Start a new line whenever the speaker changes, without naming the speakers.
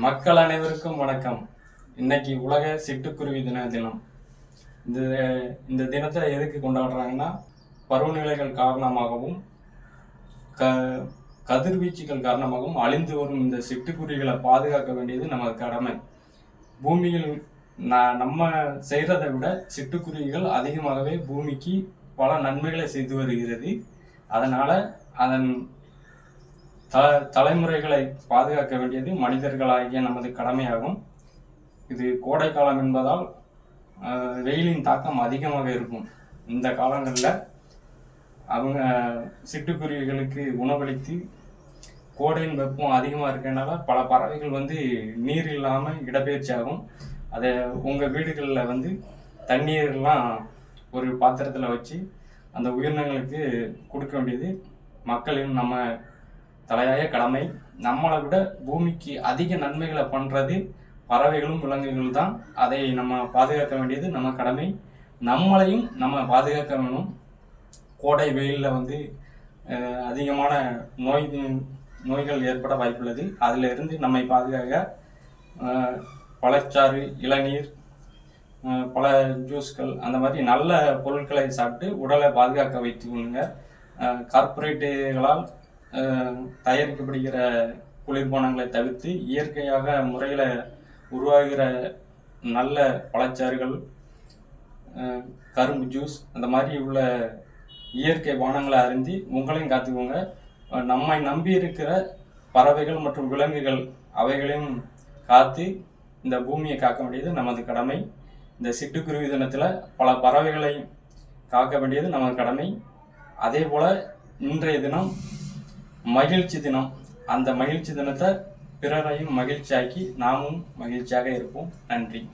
மக்கள் அனைவருக்கும் வணக்கம். இன்னைக்கு உலக சிட்டுக்குருவி தின தினம். இந்த இந்த தினத்தை எதுக்கு கொண்டாடுறாங்கன்னா பருவநிலைகள் காரணமாகவும் க கதிர்வீச்சுகள் காரணமாகவும் அழிந்து வரும் இந்த சிட்டுக்குருவிகளை பாதுகாக்க வேண்டியது நமது கடமை. பூமியில் ந- நம்ம செய்கிறதை விட சிட்டுக்குருவிகள் அதிகமாகவே பூமிக்கு பல நன்மைகளை செய்து வருகிறது. அதனால் அதன் த தலைமுறைகளை பாதுகாக்க வேண்டியது மனிதர்களாகிய நமது கடமையாகும். இது கோடை காலம் என்பதால் வெயிலின் தாக்கம் அதிகமாக இருக்கும். இந்த காலங்களில் அவங்க சிட்டுக்குருவிகளுக்கு உணவளித்து கோடையின் வெப்பம் அதிகமாக இருக்கிறனால பல பறவைகள் வந்து நீர் இல்லாமல் இடப்பெயர்ச்சி ஆகும். அதை உங்கள் வீடுகளில் வந்து தண்ணீர்லாம் ஒரு பாத்திரத்தில் வச்சு அந்த உயிரினங்களுக்கு கொடுக்க வேண்டியது மக்களின் நம்ம தலையாய கடமை. நம்மளை விட பூமிக்கு அதிக நன்மைகளை பண்ணுறது பறவைகளும் விலங்குகள் தான். அதை நம்ம பாதுகாக்க வேண்டியது நம்ம கடமை. நம்மளையும் நம்ம பாதுகாக்க வேணும். கோடை வெயிலில் வந்து அதிகமான நோய் நோய்கள் ஏற்பட வாய்ப்புள்ளது. அதில் இருந்து நம்மை பாதுகாக்க பழச்சாறு இளநீர் பல ஜூஸ்கள் அந்த மாதிரி நல்ல பொருட்களை சாப்பிட்டு உடலை பாதுகாக்க வைத்துக்கொள்ளுங்க அஹ், கார்ப்பரேட்டுகளால் தயாரிக்கப்படுகிற குளிர்பானங்களை தவிர்த்து இயற்கையாக முறையில் உருவாகிற நல்ல பழச்சாறுகள் கரும்பு ஜூஸ் அந்த மாதிரி உள்ள இயற்கை பானங்களை அருந்தி உங்களையும் காத்துக்கோங்க. நம்மை நம்பி இருக்கிற பறவைகள் மற்றும் விலங்குகள் அவைகளையும் காத்து இந்த பூமியை காக்க வேண்டியது நமது கடமை. இந்த சிட்டுக்குருவி தினத்தில் பல பறவைகளை காக்க வேண்டியது நமது கடமை. அதே போல் இன்றைய தினம் மகிழ்ச்சி தினம். அந்த மகிழ்ச்சி தினத்தை பிறரையும் மகிழ்ச்சியாக்கி நாமும் மகிழ்ச்சியாக இருப்போம். நன்றி.